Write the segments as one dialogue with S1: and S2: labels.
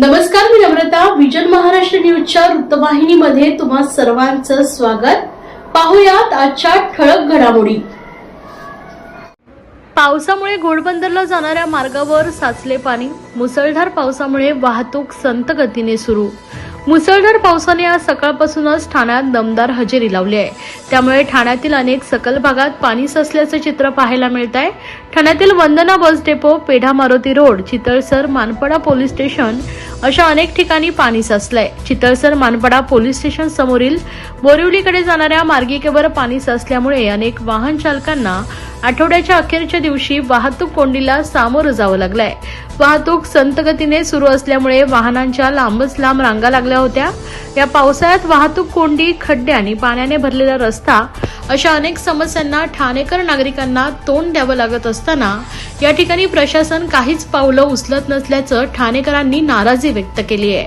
S1: नमस्कार मी नम्रता विजन महाराष्ट्र न्यूजच्या वृत्तवाहिनीमध्ये तुम्हा सर्वांचं स्वागत. पाहुयात आजच्या ठळक घडामोडी. पावसामुळे घोडबंदरला जाणाऱ्या मार्गावर साचले पाणी. मुसळधार पावसामुळे वाहतूक संत गतीने सुरू. मुसळधार पावसाने आज सकाळपासूनच ठाण्यात दमदार हजेरी लावली आहे. त्यामुळे ठाण्यातील अनेक सकल भागात पाणी साचल्याचं चित्र पाहायला मिळत आहे ठाण्यातील Vandana bus depot Pedha Maruti road Chitalsar Manpada police station अशा अनेक ठिकाणी पाणी साचलंय. चितळसर मानपडा पोलीस स्टेशन समोरील बोरिवलीकडे जाणाऱ्या मार्गिकेवर पाणी साचल्यामुळे अनेक वाहन चालकांना आठवड्याच्या अखेरच्या दिवशी वाहतूक कोंडीला सामोरं जावं लागलंय. वाहतूक संतगतीने सुरू असल्यामुळे वाहनांच्या लांबच लांब रांगा लागल्या होत्या. या पावसाळ्यात वाहतूक कोंडी खड्डे आणि पाण्याने भरलेला रस्ता अशा अनेक समस्यांना ठाणेकर नागरिकांना तोंड द्यावं लागत असताना या ठिकाणी प्रशासन काहीच पावलं उचलत नसल्याचं ठाणेकरांनी नाराजी व्यक्त केली आहे.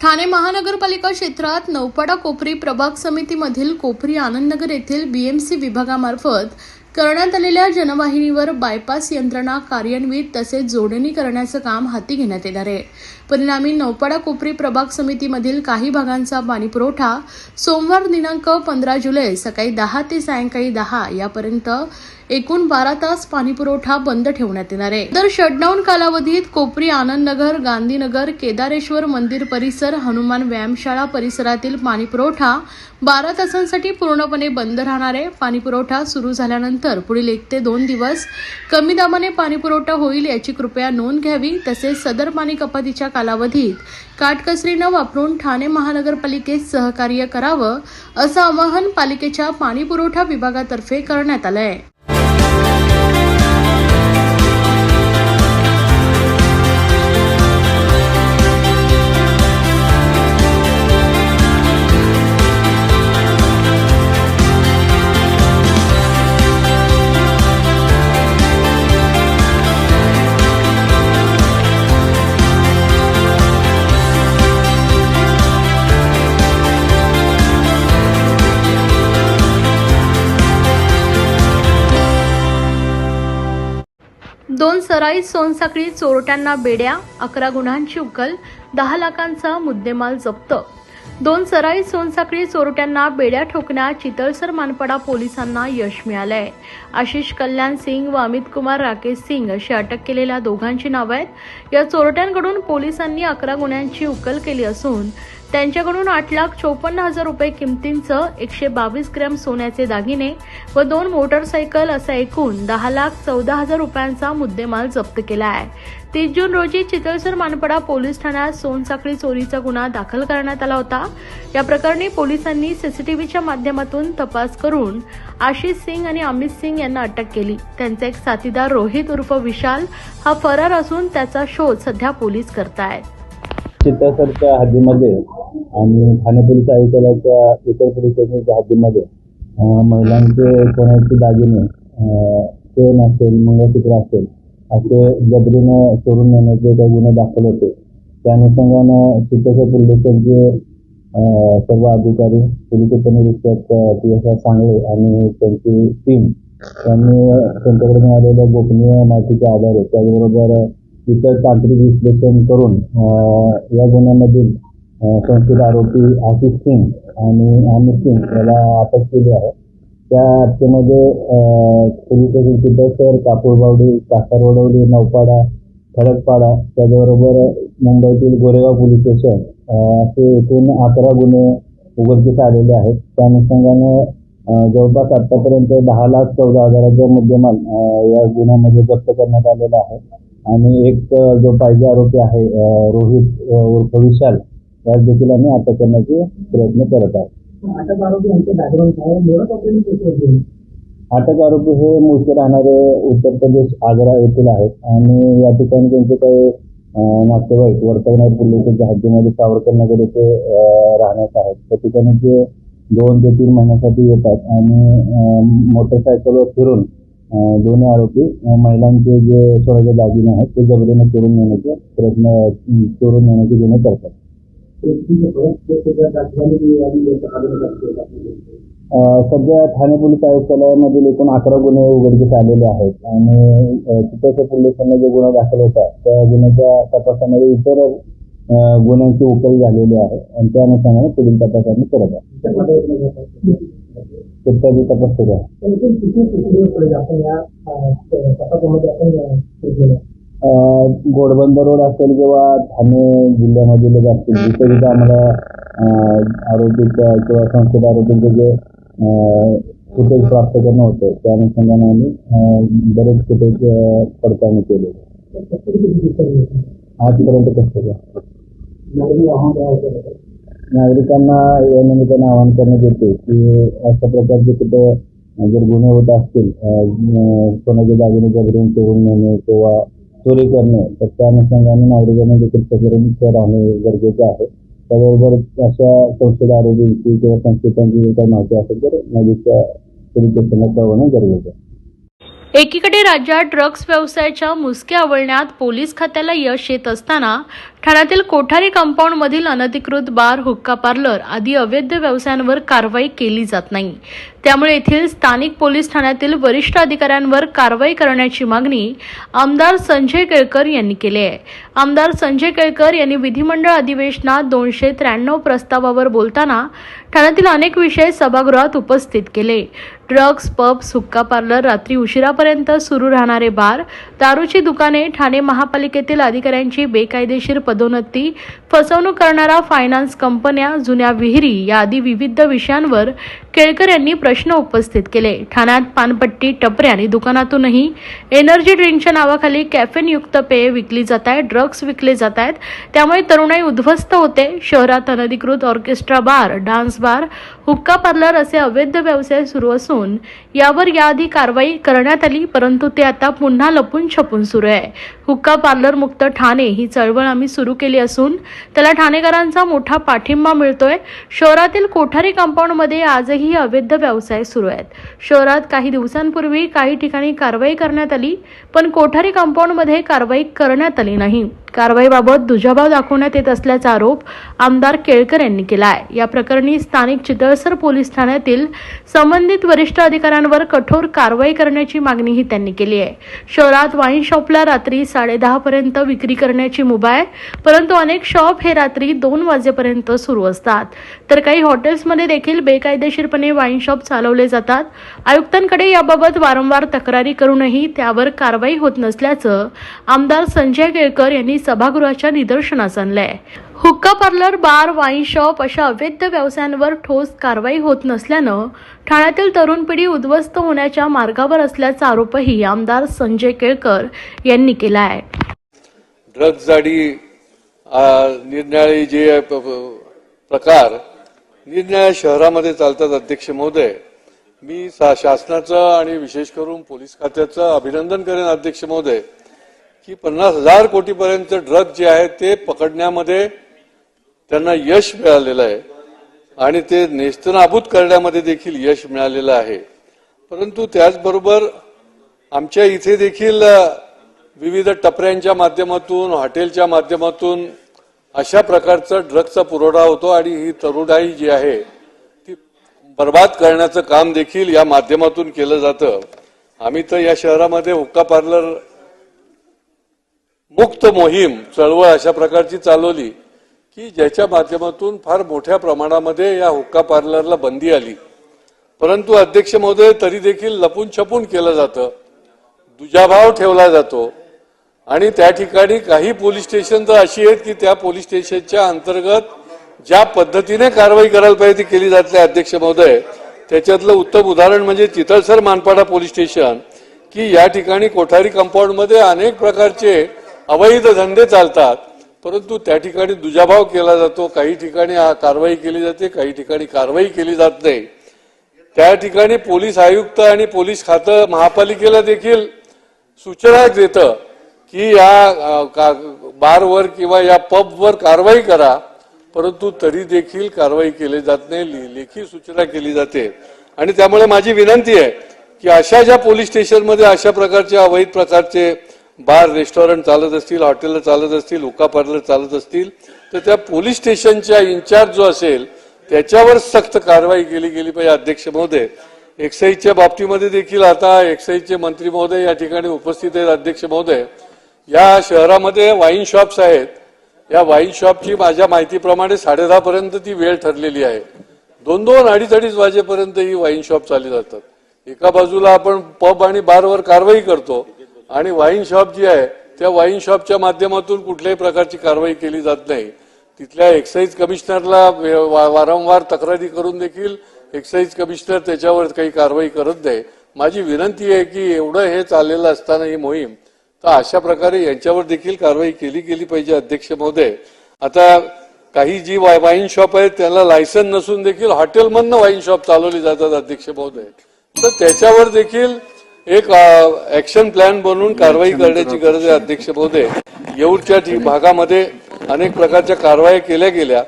S1: ठाणे महानगरपालिका क्षेत्रात नौपाडा कोपरी प्रभाग समितीमधील कोपरी आनंदनगर येथील बीएमसी विभागामार्फत करण्यात आलेल्या जनवाहिनीवर बायपास यंत्रणा कार्यान्वित तसेच जोडणी करण्याचं काम हाती घेण्यात येणार आहे. परिणामी नौपाडा कोपरी प्रभाग समितीमधील काही भागांचा पाणीपुरवठा सोमवार दिनांक पंधरा जुलै सकाळी दहा ते सायंकाळी दहा यापर्यंत एकूण बारा तास पाणीपुरवठा बंद ठेवण्यात येणार आहे. तर शटडाऊन कालावधीत कोपरी आनंदनगर गांधीनगर केदारेश्वर मंदिर परिसर हनुमान व्यायामशाळा परिसरातील पाणीपुरवठा बारा तासांसाठी पूर्णपणे बंद राहणार आहे. पाणीपुरवठा सुरू झाल्यानंतर पुढील एक ते दोन दिवस कमी दाबाने पाणीपुरवठा होईल याची कृपया नोंद घ्यावी. तसेच सदर पाणी कपातीच्या कालावधीत काटकसरी न वापरून ठाणे महानगरपालिकेत सहकार्य करावं असं आवाहन पालिकेच्या पाणीपुरवठा विभागातर्फे करण्यात आलं आहे सोनसाखळी चोरट्यांना बेड्या अकरा गुन्ह्यांची उकल दहा लाखांचा मुद्देमाल जप्त. दोन सराई सोनसाखळी चोरट्यांना बेड्या ठोकण्यात चितळसर मानपाडा पोलिसांना यश मिळालंय. आशिष कल्याण सिंग व अमित कुमार राकेश सिंग अशी अटक केलेल्या दोघांची नावं आहेत. या चोरट्यांकडून पोलिसांनी अकरा गुन्ह्यांची उकल केली असून त्यांच्याकडून आठ लाख चोपन्न हजार रुपये किमतींचं एकशे बावीस ग्रॅम सोन्याचे दागिने व दोन मोटरसायकल असा एकूण दहा लाख चौदा हजार रुपयांचा मुद्देमाल जप्त केला आहे. तीस जून रोजी चितळसर मानपडा पोलीस ठाण्यात सोनसाखळी चोरीचा गुन्हा दाखल करण्यात आला होता. या प्रकरणी पोलिसांनी सीसीटीव्हीच्या माध्यमातून तपास करून आशिष सिंग आणि अमित सिंग यांना अटक केली. त्यांचा एक साथीदार रोहित उर्फ विशाल हा फरार असून त्याचा शोध सध्या पोलीस करतायत.
S2: चित्रसरच्या हद्दीमध्ये आणि ठाणे पोलीस आयुक्तालयाच्या इतर पोलीस स्टेशनच्या हद्दीमध्ये महिलांचे कोणाचे दागिने अं, चेन असेल मंगळसूत्र असेल असे जबरीनं सोडून नेण्याचे काही गुन्हे दाखल होते. त्या अनुषंगानं चित्रसर पोलीस स्टेशनचे सर्व अधिकारी पोलीस उपनिरीक्षक पी एस आर सांगळे आणि त्यांची टीम त्यांनी त्यांच्याकडे मिळालेल्या गोपनीय माहितीच्या आधारे त्याचबरोबर इतर तांत्रिक विश्लेषण करून या गुन्ह्यामधील अं, संशयित आरोपी आशिष सिंग आणि अमित सिंग याला अटक केली आहे. त्या अटकेमध्ये अं, पोलीस स्टेशन चितळसर कापूरबावडी कासारवडवली नौपाडा खडकपाडा त्याचबरोबर मुंबईतील गोरेगाव पोलीस स्टेशन असे एकूण अकरा गुन्हे उघडकीस आलेले आहेत. त्या अनुषंगाने जवळपास आतापर्यंत दहा लाख चौदा हजाराचा मुद्देमाल या गुन्ह्यामध्ये जप्त करण्यात आलेला आहे. आणि एक जो पाहिजे आरोपी आहे रोहित उर्फ विशाल यास देखील आम्ही अटक करण्याचे प्रयत्न करत आहोत.
S3: अटक आरोपी यांचे बॅकग्राऊंड काय मोडत ऑपरेटिंग कसे होते
S2: अटक आरोपी हे मूळचे राहणारे उत्तर प्रदेश आग्रा येथील आहेत. आणि या ठिकाणी त्यांचे काही नातेवाईक वर्तवणार पोलिसांच्या हद्दीमध्ये सावरकर नगर येथे राहण्यात आहेत. त्या ठिकाणी ते दोन ते तीन महिन्यासाठी येतात. आणि मोटरसायकलवर फिरून दोन्ही आरोपी महिलांचे जे स्वराज्य दागिने आहेत ते जबरीने चोरून नेण्याचे प्रयत्न चोरून नेण्याचे गुन्हे करतात. सध्या ठाणे पोलीस आयुक्तालयामधील एकूण अकरा गुन्हे उघडकीस आलेले आहेत आणि तिथे चित्रसर पोलिसांना जे गुन्हा दाखल होता त्या गुन्ह्याच्या तपासामध्ये इतर गुन्ह्यांची उकल झालेली आहे आणि त्या अनुषंगाने पुढील तपास आम्ही करत आहोत तपास सुरू आहे. अ, घोडबंदर रोड असेल किंवा ठाणे जिल्ह्यामधील असतील जिथे जिथे आम्हाला अ, आरोपीच्या किंवा संशयित आरोपीचे जे फुटेज प्राप्त करणं होतं त्या अनुषंगाने आम्ही बरेच फुटेज पडताळणी केले? आजपर्यंत कसं नागरिकांना या निमित्ताने आवाहन करण्यात येते की अशा प्रकारचे कुठं जर गुन्हे होत असतील अ, कोणाचे दागिने जबरून चोरून नेणे किंवा चोरी करणे तर त्या अनुषंगाने नागरिकांनी देखील सतर्क राहणे गरजेचं आहे. त्याबरोबर अशा संशयित आरोग्यांची किंवा संशयितांची जर काही माहिती असेल तर नदीच्या पोलीस स्टेशनला कळवणं गरजेचं आहे.
S1: एकीकडे राज्यात ड्रग्ज व्यवसायाच्या मुसक्या आवळण्यात पोलीस खात्याला यश येत असताना ठाण्यातील कोठारी कंपाऊंडमधील अनधिकृत बार हुक्का पार्लर आदी अवैध व्यवसायांवर कारवाई केली जात नाही. त्यामुळे येथील स्थानिक पोलीस ठाण्यातील वरिष्ठ अधिकाऱ्यांवर कारवाई करण्याची मागणी आमदार संजय केळकर यांनी केली आहे. आमदार संजय केळकर यांनी विधिमंडळ अधिवेशनात दोनशे त्र्याण्णव प्रस्तावावर बोलताना ठाण्यातील अनेक विषय सभागृहात उपस्थित केले. ड्रग्ज पब्स हुक्का पार्लर रात्री उशिरापर्यंत सुरू राहणारे बार दारूची दुकाने ठाणे महापालिकेतील अधिकाऱ्यांची बेकायदेशीर पदोन्नती फसवणूक करणारा फायनान्स कंपन्या जुन्या विहिरी या आदी विविध विषयांवर केळकर यांनी प्रश्न उपस्थित केले. ठाण्यात पानपट्टी टपऱ्या आणि दुकानातूनही एनर्जी ड्रिंकच्या नावाखाली कॅफेनयुक्त पेये पेय विकली जात आहेत ड्रग्ज विकले जात आहेत त्यामुळे तरुणाई उद्ध्वस्त होते. शहरात अनधिकृत ऑर्केस्ट्रा बार डान्स बार हुक्का पार्लर असे अवैध व्यवसाय सुरू असून यावर याआधी कारवाई करण्यात आली परंतु ते आता पुन्हा लपून छपून सुरू आहे. हुक्का पार्लर मुक्त ठाणे ही चळवळ आम्ही सुरू केली असून त्याला ठाणेकरांचा मोठा पाठिंबा मिळतोय. शहरातील कोठारी कंपाऊंडमध्ये आजही अवैध व्यवसाय सुरू आहेत. शहरात काही दिवसांपूर्वी काही ठिकाणी कारवाई करण्यात आली पण कोठारी कंपाऊंडमध्ये कारवाई करण्यात आली नाही. कारवाईबाबत दुजाभाव दाखवण्यात येत असल्याचा आरोप आमदार केळकर यांनी केला आहे या प्रकरणी स्थानिक चितळसर पोलीस ठाण्यातील संबंधित वरिष्ठ अधिकाऱ्यांवर कठोर कारवाई करण्याची मागणीही त्यांनी केली आहे. शहरात वाईन शॉपला रात्री साडेदहा पर्यंत विक्री करण्याची मुभा आहे परंतु अनेक शॉप हे रात्री दोन वाजेपर्यंत सुरू असतात. तर काही हॉटेल्समध्ये देखील बेकायदेशीरपणे वाईन शॉप चालवले जातात. आयुक्तांकडे याबाबत वारंवार तक्रारी करूनही त्यावर कारवाई होत नसल्याचं आमदार संजय केळकर यांनी सभागृहाच्या निदर्शनास आणलंय. हुक्का पार्लर बार वाईन शॉप अशा अवैध व्यवसायांवर ठोस कारवाई होत नसल्यानं ठाण्यातील तरुण पिढी उद्ध्वस्त होण्याच्या मार्गावर असल्याचा आरोपही आमदार संजय केळकर यांनी केला आहे
S4: ड्रग्ज आणि आ, निरनिराळे जे प्रकार निरनिराळ्या शहरामध्ये चालतात अध्यक्ष महोदय. मी शासनाचं आणि विशेष करून पोलीस खात्याचं अभिनंदन करेन अध्यक्ष महोदय. की पन्नास हजार कोटीपर्यंत ड्रग जे आहे ते पकडण्यामध्ये त्यांना यश मिळालेलं आहे. आणि ते नेस्तनाभूत करण्यामध्ये देखील यश मिळालेलं आहे. परंतु त्याचबरोबर आमच्या इथे देखील विविध टपऱ्यांच्या माध्यमातून हॉटेलच्या माध्यमातून अशा प्रकारचा ड्रगचा पुरवठा होतो आणि ही तरुणाई जी आहे ती बर्बाद करण्याचं काम देखील या माध्यमातून केलं जातं. आम्ही तर या शहरामध्ये हुक्का पार्लर मुक्त मोहीम चळवळ अशा प्रकारची चालवली की ज्याच्या माध्यमातून फार मोठ्या प्रमाणामध्ये या हुक्का पार्लरला बंदी आली. परंतु अध्यक्ष महोदय तरी देखील लपून छपून केलं जातं दुजाभाव ठेवला जातो आणि त्या ठिकाणी काही पोलीस स्टेशन तर अशी आहेत की त्या पोलीस स्टेशनच्या अंतर्गत ज्या पद्धतीने कारवाई करायला पाहिजे ती केली जात अध्यक्ष महोदय. त्याच्यातलं उत्तम उदाहरण म्हणजे चितळसर मानपाडा पोलीस स्टेशन की या ठिकाणी कोठारी कंपाऊंडमध्ये अनेक प्रकारचे अवैध धंदे चालतात परंतु त्या ठिकाणी दुजाभाव केला जातो. काही ठिकाणी कारवाई केली जाते काही ठिकाणी कारवाई केली जात नाही. त्या ठिकाणी पोलीस आयुक्त आणि पोलीस खातं महापालिकेला देखील सूचना देतं की या का- बारवर किंवा या पबवर कारवाई करा परंतु तरी देखील कारवाई केली जात नाही लेखी सूचना केली जाते. आणि त्यामुळे माझी विनंती आहे की अशा ज्या पोलीस स्टेशनमध्ये अशा प्रकारचे अवैध प्रकारचे बार रेस्टॉरंट चालत असतील हॉटेल चालत असतील हुका पार्लर चालत असतील तर त्या पोलीस स्टेशनच्या इन्चार्ज जो असेल त्याच्यावर सक्त कारवाई केली गेली पाहिजे अध्यक्ष महोदय. एक्साईजच्या बाबतीमध्ये देखील आता एक्साईजचे मंत्री महोदय या ठिकाणी उपस्थित आहेत अध्यक्ष महोदय. या शहरामध्ये वाईन शॉप्स आहेत. या वाईन शॉपची माझ्या माहितीप्रमाणे साडेदहा पर्यंत ती वेळ ठरलेली आहे. दोन दोन अडीच अडीच वाजेपर्यंत ही वाईन शॉप चालली जातात. एका बाजूला आपण पब आणि बारवर कारवाई करतो. आणि वाईन शॉप जी आहे त्या वाईन शॉपच्या माध्यमातून कुठल्याही प्रकारची कारवाई केली जात नाही. तिथल्या एक्साईज कमिशनरला वारंवार तक्रारी करून देखील एक्साईज कमिशनर त्याच्यावर काही कारवाई करत नाही. माझी विनंती आहे की एवढं हे चाललेलं असताना ही मोहीम तर अशा प्रकारे यांच्यावर देखील कारवाई केली गेली पाहिजे अध्यक्ष महोदय. आता काही जी वाईन शॉप आहेत त्यांना लायसन नसून देखील हॉटेलमधनं वाईन शॉप चालवली जातात अध्यक्ष महोदय. तर त्याच्यावर देखील एक ऍक्शन प्लॅन बनवून कारवाई करण्याची गरज आहे अध्यक्ष महोदय. येऊरच्या भागामध्ये अनेक प्रकारच्या कारवाया केल्या गेल्या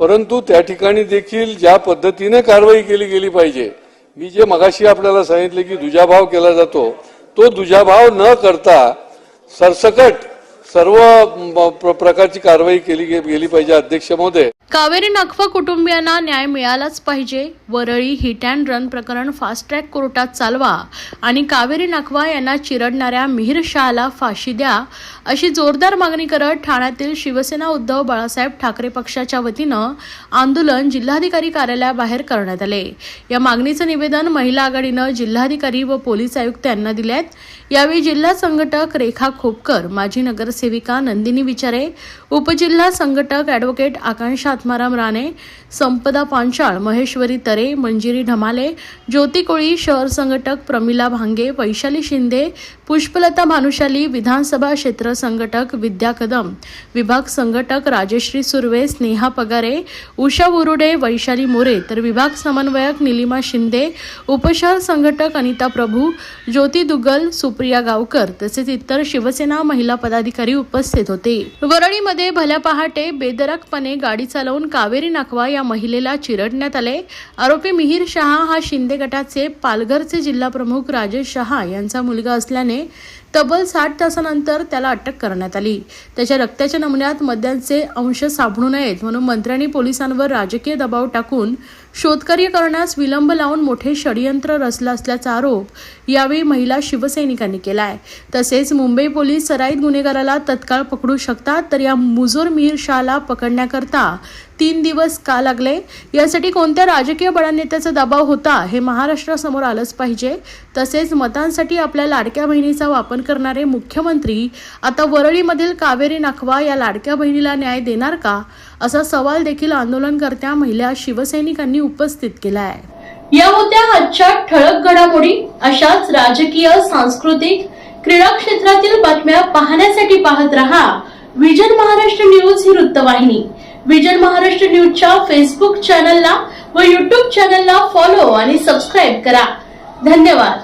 S4: परंतु त्या ठिकाणी देखील ज्या पद्धतीने कारवाई केली गेली पाहिजे मी जे मगाशी आपल्याला सांगितले की दुजाभाव केला जातो तो दुजाभाव न करता सरसकट सर्व प्रकारची कारवाई केली गेली पाहिजे अध्यक्ष महोदय.
S1: कावेरी नखवा कुटुंबियांना न्याय मिळालाच पाहिजे. वरळी हिट अँड रन प्रकरण फास्ट ट्रॅक कोर्टात चालवा. आणि कावेरी नखवा यांना चिरडणाऱ्या मिहिर शहाला फाशी द्या. अशी जोरदार मागणी करत ठाण्यातील शिवसेना उद्धव बाळासाहेब ठाकरे पक्षाच्या वतीनं आंदोलन जिल्हाधिकारी कार्यालयाबाहेर करण्यात आले. या मागणीचं निवेदन महिला आघाडीनं जिल्हाधिकारी व पोलीस आयुक्त यांना दिले आहेत यावेळी जिल्हा संघटक रेखा खोपकर माजी नगरसेविका नंदिनी विचारे उपजिल्हा संघटक ॲडव्होकेट आकांक्षा आत्माराम राणे संपदा पांचाळ महेश्वरी तरे मंजिरी ढमाले ज्योती कोळी शहर संघटक प्रमिला भांगे वैशाली शिंदे पुष्पलता भानुशाली विधानसभा क्षेत्र संघटक विद्या कदम विभाग संघटक राजश्री सुर्वे स्नेहा पगारे उषा बुरुडे वैशाली मोरे तर विभाग समन्वयक निलिमा शिंदे उपशहर संघटक अनिता प्रभू ज्योती दुग्गल सुप्रिया गावकर तसेच इतर शिवसेना महिला पदाधिकारी उपस्थित होते. वरळीमध्ये भल्या पहाटे बेदरकपणे गाडी चालवून कावेरी नाकवा या महिलेला चिरडण्यात आले. आरोपी मिहीर शहा हा शिंदे गटाचे पालघरचे जिल्हाप्रमुख राजेश शहा यांचा मुलगा असल्याने तब्बल साठ तासानंतर त्याला अटक करण्यात आली. त्याच्या रक्ताच्या नमुन्यात मद्यांचे अंश सापडू नयेत म्हणून मंत्र्यांनी पोलिसांवर राजकीय दबाव टाकून शोधकार्य करण्यास विलंब लावून मोठे षडयंत्र रचलं असल्याचा आरोप यावेळी महिला शिवसैनिकांनी केला आहे तसेच मुंबई पोलीस सराईत गुन्हेगाराला तत्काळ पकडू शकतात तर या मुजोर मिहीर शाहला पकडण्याकरता तीन दिवस का लागले? यासाठी कोणत्या राजकीय बळानेत्याचा दबाव होता हे महाराष्ट्रासमोर आलंच पाहिजे. तसेच मतांसाठी आपल्या लाडक्या बहिणीचा वापर करणारे मुख्यमंत्री आता वरळीमधील कावेरी नाखवा या लाडक्या बहिणीला न्याय देणार का? असा सवाल देखील आंदोलनकर्त्या महिला शिवसैनिकांनी उपस्थित केला आहे या होत्या आजच्या ठळक घडामोडी अशाच राजकीय सांस्कृतिक क्रीडा क्षेत्रातील बातम्या पाहण्यासाठी पाहत रहा विजन महाराष्ट्र न्यूज ही वृत्तवाहिनी. विजन महाराष्ट्र न्यूजच्या फेसबुक चॅनलला व युट्यूब चॅनलला फॉलो आणि सबस्क्राईब करा. धन्यवाद.